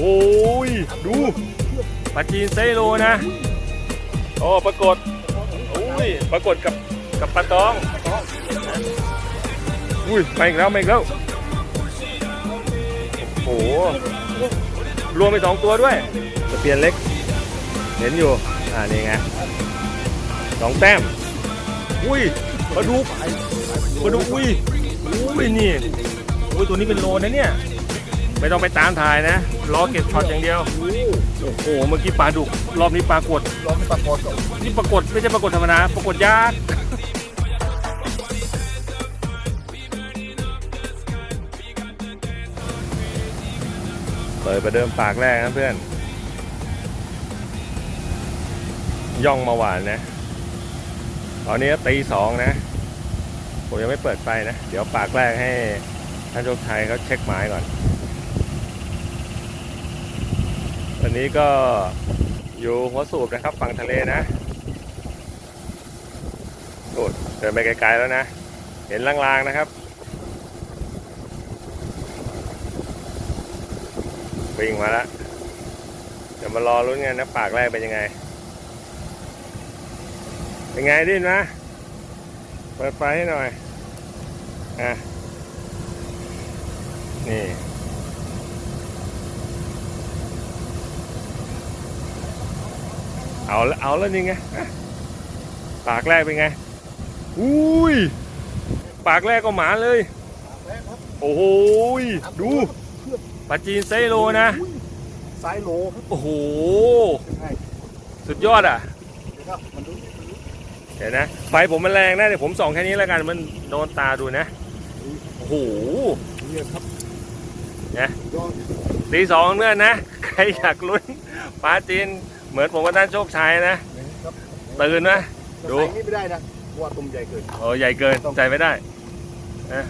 โหยดูปลาจีนไซโลนะโอ้ปรากฏโอ้ยปรากฏกับกับปลาตองอุ้ยมาอีกแล้วมาอีกแล้วโอ้โหรวมไปสองตัวด้วยตะเพียนเล็ก เห็นอยู่อ่านี่ไงสองแต้มอุ้ยปลาดุกปลาดุกอุ้ยอุ้ยนี่อุ้ยตัวนี้เป็นโลนะเนี่ย ไม่ต้องไปตามถ่ายนะรอเก็บช็อตอย่างเดียวโอ้โหเมื่อกี้ปลาดุกรอบนี้ปลากดร้อนปรากฏนี่ปรากฏไม่ใช่ปรากฏธรรมดาปรากฏยักเปิดประเดิมปากแรกนะเพื่อน ย่องมาหวานนะ ตอนนี้ตีสองนะ ผมยังไม่เปิดไฟนะ เดี๋ยวปากแรกให้ท่านโชคชัยเขาเช็คหมายก่อน วันนี้ก็อยู่หัวสูบนะครับฝั่งทะเลนะโอ้เดินไปไกลๆแล้วนะ เห็นลางๆนะครับวิ่งมาแล้วเดี๋ยวมารอลุ้นกันนะปากแรกเป็นยังไง เป็นไงดิ้นนะเปิดไฟให้หน่อย อะ นี่ เอาและเอาแล้วนี่ไงปากแรกเป็นไงอุ้ยปากแรกก็หมาเลย โอ้โหดูปลาจีนไซโลนะไซโลโอ้โหสุดยอดอะเดี๋ยวนนะไฟผมมันแรงนะเดี๋ยวผมส่องแค่นี้แล้วกันมันโดนตาดูนะโอ้โหเนี่ยครับนะยอตีสองเพื่อนนะ ใครอยากลุ้นปลาจีน เหมือนผมกับท่านโชคชัยนะครับตื่นนะ ดู ใส่นี่ไม่ได้นะเพราะว่าตุ่มใหญ่เกินโอ้ใหญ่เกินใจไม่ได้นะ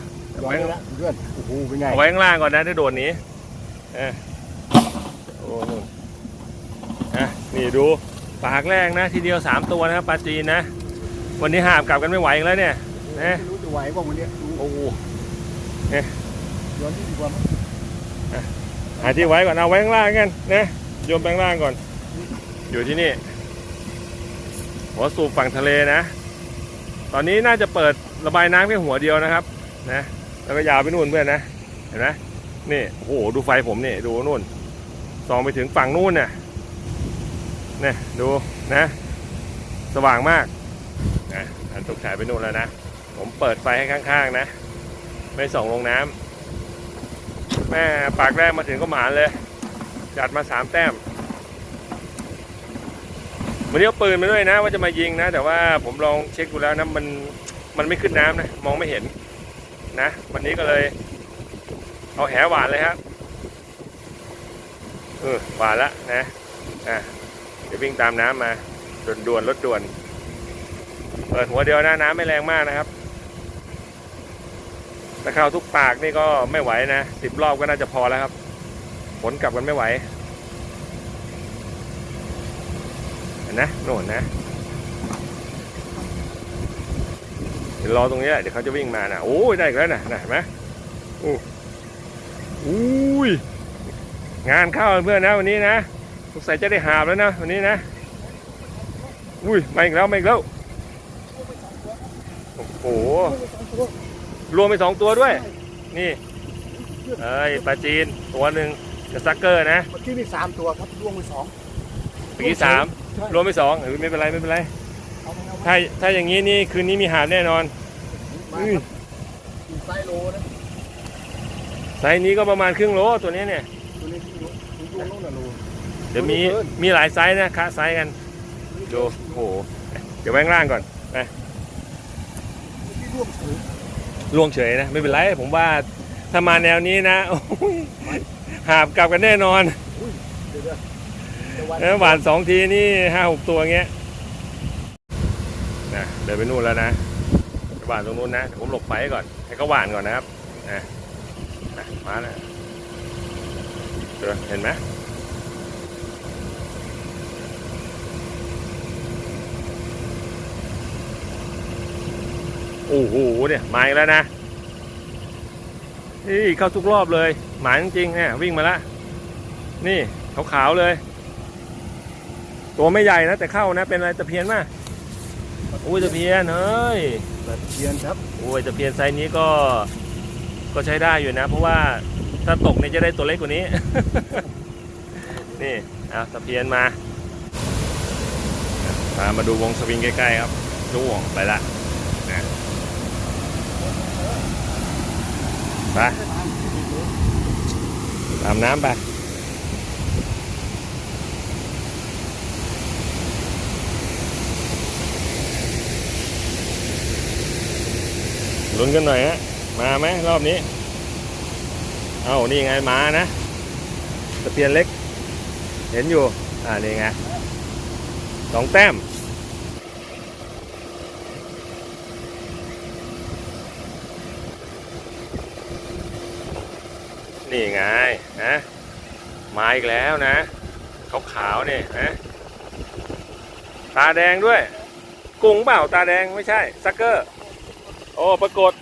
ย้อนเลยนะเพื่อนโอ้โหเป็นไงเอาไว้ข้างล่างก่อนนะที่โดดหนี้เออโอ้โหอะนี่ดูปากแรกนะ ทีเดียว 3 ตัวนะครับปลาจีนนะ วันนี้หาบกลับกันไม่ไหวอีกแล้วเนี่ยไม่รู้จะไหวบ้างวันเนี้ยดูโอ้โหย้อนนี่ดีกว่ามั้งหาที่ไว้ก่อนเอาไว้ข้างล่างกันนะโยนไปข้างล่างก่อน อยู่ที่นี่หัวสูบฝั่งทะเลนะ ตอนนี้น่าจะเปิดระบายน้ำแค่หัวเดียวนะครับ นะ แล้วก็ยาวไปนู่นเพื่อนนะ เห็นไหมนี่โอ้โหดูไฟผมนี่ดูนู่นส่องไปถึงฝั่งนู่นน่ะนี่ดูนะ สว่างมากนะอันตกฉายไปนู่นแล้วนะ ผมเปิดไฟให้ข้างๆนะ ไม่ส่องลงน้ำแม่ปากแรกมาถึงก็หมานเลย จัดมาสามแต้ม วันนี้เอาปืนมาด้วยนะ ว่าจะมายิงนะ แต่ว่าผมลองเช็คดูแล้วนะมันมันไม่ขึ้นน้ำนะ มองไม่เห็นนะ วันนี้ก็เลย เอาแหหวานเลยครับเออหวานละนะอะเดี๋ยววิ่งตามน้ำมาด่วนด่วนรถด่วนเปิดหัวเดียวนะน้ำไม่แรงมากนะครับถ้าเข้าทุกปากนี่ก็ไม่ไหวนะสิบรอบก็น่าจะพอแล้วครับผลกลับกันไม่ไหวเห็ นนะโน่นนะเดี๋ยวรอตรงนี้แหละเดี๋ยวเขาจะวิ่งมานะโอ้ยได้อีกแล้วนะนะเห็นไหมโอ้อุ้ยงานเข้าเพื่อนนะวันนี้นะสงสัยจะได้หาบแล้วนะวันนี้นะอุ้ยมาอีกแล้วมาอีกแล้วโอ้โหรวมไปสองตัวด้วย นี่เอ้ยปลาจีนตัวหนึ่งกับซักเกอร์นะเมื่อกี้มีสามตัวครับล่วงไปสอง มื่อกี้สามรวมไปสองเออไม่เป็นไรไม่เป็นไร เอาไปเอาไปถ้าถ้าอย่างนี้นี่คืนนี้มีหาบแน่นอนมาอุ้ยครับดูไซโลนะไซส์นี้ก็ประมาณครึ่งโลตัวนี้เนี่ยตัวนี้ที่โลถึงโลโลน่ะโลเดี๋ยวมีมีหลายไซส์นะคะไซส์กันดูโอ้โหเดี๋ยวไว้ข้างล่างก่อนที่ร่วมถือล่วงเฉยนะไม่เป็นไรผมว่าถ้ามาแนวนี้นะโอ้ยหาบกลับกันแน่นอน เดี๋ยวเดี๋ยว เดี๋ยหวานสองทีนี่ห้าหกตัวเงี้ยนะเดินไปนู่นแล้วนะหวานตรงนู้นนะผมหลบไฟก่อน ให้เขาหวานก่อนนะครับนะนะมาแล้วเดี๋ยวเห็นไหมโอ้โหเนี่ยมาอีกแล้วนะนี่เข้าทุกรอบเลย หมาจริงๆเนี่ยวิ่งมาแล้วนี่ขาวๆเลย ตัวไม่ใหญ่นะแต่เข้านะ เป็นอะไรตะเพียนมากอุ้ยตะเพียนเฮ้ยตะเพียนครับโอ้ยตะเพียนไซส์นี้ก็ก็ใช้ได้อยู่นะ เพราะว่าถ้าตกเนี่ยจะได้ตัวเล็กกว่านี้ นี่เอาตะเพียนมาพามาดูวงสวิงใกล้ๆครับนู่วงไปละนะไปตามน้ำไป ลุ้นกันหน่อยฮะมาไหมรอบนี้ เอานี่ไงมานะตะเพียนเล็ก เห็นอยู่ อ่านี่ไงสองแต้มนี่ไงนะมาอีกแล้วนะขาวๆเนี่ยนะตาแดงด้วย กุ้งเปล่าตาแดงไม่ใช่ซักเกอร์ อ้ปรากฏ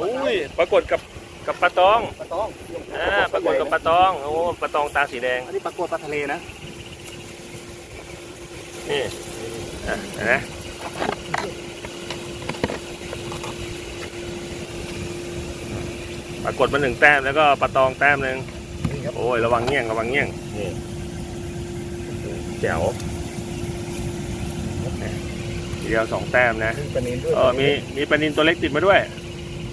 อุ้ยปรากฏกับกับปลาตองปลาตองอ่าปรากฏกับปลาตองโอ้ปลาตองตาสีแดงอันนี้ปลากดปลาทะเลนะนี่อะเห็นไหมปรากฏมาหนึ่งแต้มแล้วก็ปลาตองแต้มหนึ่งนี่ครับโอ้ยระวังเงี้ยงระวังเงี้ยงนี่แจ๋วที เดียวสองแต้มนะมีปลานินด้วยเออมีมีปลานินตัวเล็กติดมาด้วย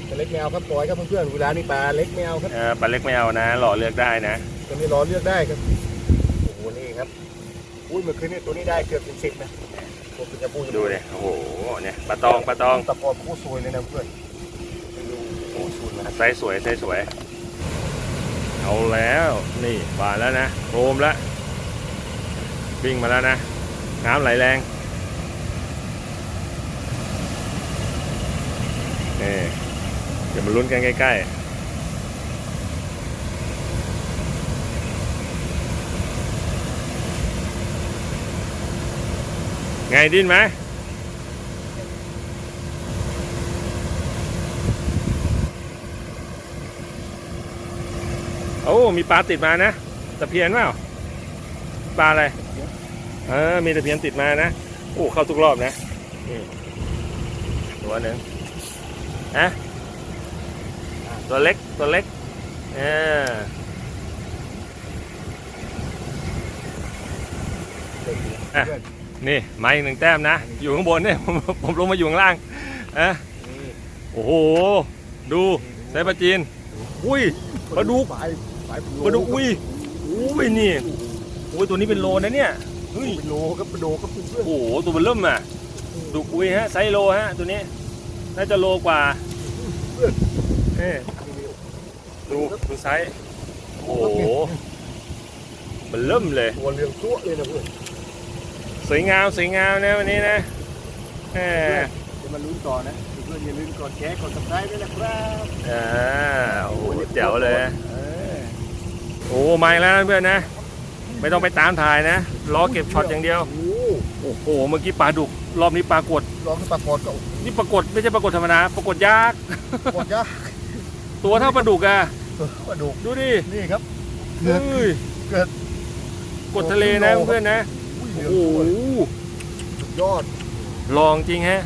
ปลาเล็กแมวครับปล่อยครับเพื่อนๆเวลานี่ปลาเล็กแมวครับเออปลาเล็กไม่เอานะหล่อเลือกได้นะตัวนี้รอเลือกได้ครับโอ้โหนี่ครับอุ้ยเมื่อคืนนี้ตัวนี้ได้เกือบเป็นสิบนะตัวเป็นจะปูดูเนี่ยโอ้โหเนี่ยปลาตองปลาตองตะปอนคู่สวยเลยนะเพื่อนดูโอ้สวยนะไซส์สวยไซส์สวย เอาแล้วนี่บานแล้วนะโคมแล้ววิ่งมาแล้วนะน้ำไหลแรง นี่เดี๋ยวมาลุ้นกันใกล้ๆไงดิ้นไหมโอ้ มีปลาติดมานะ ตะเพียนเปล่า ปลาอะไร เออ มีตะเพียนติดมานะ โอ้ เข้าทุกรอบนะนี่ตัวหนึ่งะตัวเล็กตัวเล็กเอออะนี่มาอีกหนึ่งแต้มนะ อยู่ข้างบนเนี่ยผมผมลงมาอยู่ข้างล่างอะโอ้โห ดูไซปลาจีน อุ้ยปลาดุกปลาดุกอุ้ยอุ้ยนี่โอ้ยตัวนี้เป็นโลนะเนี่ยเฮ้ยเป็นโลครับเป็นโลครับเพื่อนโอ้โหตัวมันเริ่มอะดุกุยฮะไซโลฮะตัวนี้น่าจะโลกว่า เอ้ดูดูไซส์โอ้โหมันเริ่มเลยตัวเรืองตัวเลยนะเพื่อนสวยงามสวยงามนะวันนี้นะแหมเดี๋ยวมาลุ้นก่อนนะเพื่อนอย่าลืมกดแชร์กดซับสไครต์ด้วยนะครับอ่าโอ้โหแจ๋วเลยเออโอ้มาอีกแล้วนะเพื่อนนะไม่ต้องไปตามถ่ายนะรอเก็บช็อตอย่างเดียวโอ้โอ้โห เมื่อกี้ปลาดุก รอบนี้ปลากดลองให้ปลากดก็ นี่ปรากฏไม่ใช่ปรากฏธรรมดาปรากฏยักษ์กดยะตัวเท่าปลาดุกอะปลาดุกดูดินี่ครับเฮ้ยเกิด กดทะเลนะเพื่อนๆนะอุ้ยโอ้เรืองโหตัวสุดยอดลองจริงฮะ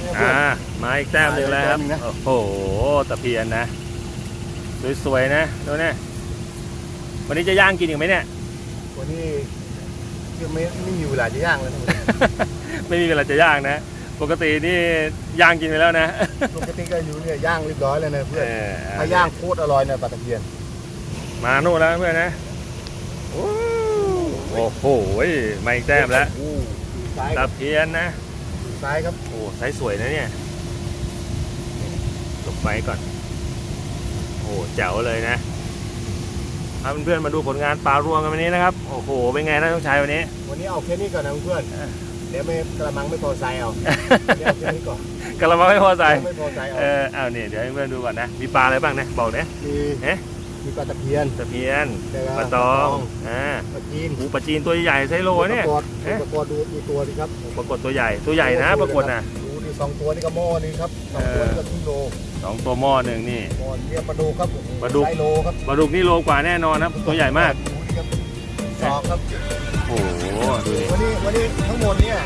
เนี่ยเพื่อ่าอน มาอีกแต้มหนึ่งแล้วครับมาอีกแต้มหนึ่งนะ โอ้โหตะเพียนนะสวยๆนะดูเนี่ยวันนี้จะย่างกินอีกไหมเนี่ยวันนี้ คือไม่ไม่มีเวลาจะย่างแล้วนะไม่มีเวลาจะย่างนะ ปกตินี่ย่างกินไปแล้วนะปกติก็อยู่เนี่ยย่างเรียบร้อยแล้วนะเพื่อนเออถ้าย่างโคตรอร่อยนะปลาตะเพียน มาโน่นแล้วเพื่อนนะโอ้โอ้โหมาอีกแต้มแล้วโอ้ดูซ้ายคตะรับเพียนนะดูซ้ายครับโอ้ไซส์สวยนะเนี่ยหลบไว้ก่อน โอ้แจ๋วเลยนะ พาเพื่อนๆมาดูผลงานปลารวงกันวันนี้นะครับ โอ้โห เป็นไงนะต้องชายวันนี้ วันนี้เอาแค่นี้ก่อนนะเพื่อนอะเดี๋ยวไม่กระมังไม่พอใจเอาเดี๋ยวเอาแค่นี้ก่อนกระมังไม่พอใจเดี๋ยวไม่พอใจเอาเออเอาเนี่ยเดี๋ยวให้เพื่อนดูก่อนนะ มีปลาอะไรบ้างนะบอกนะมีเอ๊ะมีปลาตะเพียนตะเพียนแล้วก็ปลาตองอ่าปลาจีนหูปลาจีนตัวใหญ่ไซส์โลเนี่ยปรากฏเอ๊ะปรากฏดูดูตัวดิครับปรากฏตัวใหญ่ตัวใหญ่นะปรากฏนะ ดูดิสองตัวนี่ก็หม้อนี่ครับสองตัวนี่ก็ครึ่งโลสองตัวหม้อหนึ่งนี่ก่อนเนี่ยปลาดุกครับปลาดุกไซโลครับปลาดุกนี่โลกว่าแน่นอนครับตัวใหญ่มากครับสอกครับ โอ้โหดูดิวันนี้วันนี้ทั้งหมดเนี่ย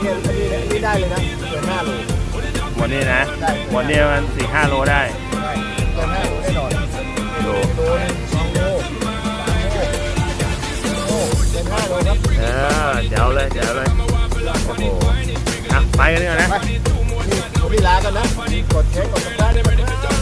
เนี่ยอันนี้อันนี้ได้เลยนะเกินห้าโลวันนี้นะได้วันนี้มันสี่ห้าโลได้ ได้เกินห้าโลแน่นอนโล โลหนึงสองโลสามโลโอ้เกินห้าโลครับ เออเจ๋วเลยเจ๋วเลย โอ้โหอะไปกันดีกว่านะไป นี่ผมนี่ลากันนะ กดแชร์กดติดตามด้วยนะครับ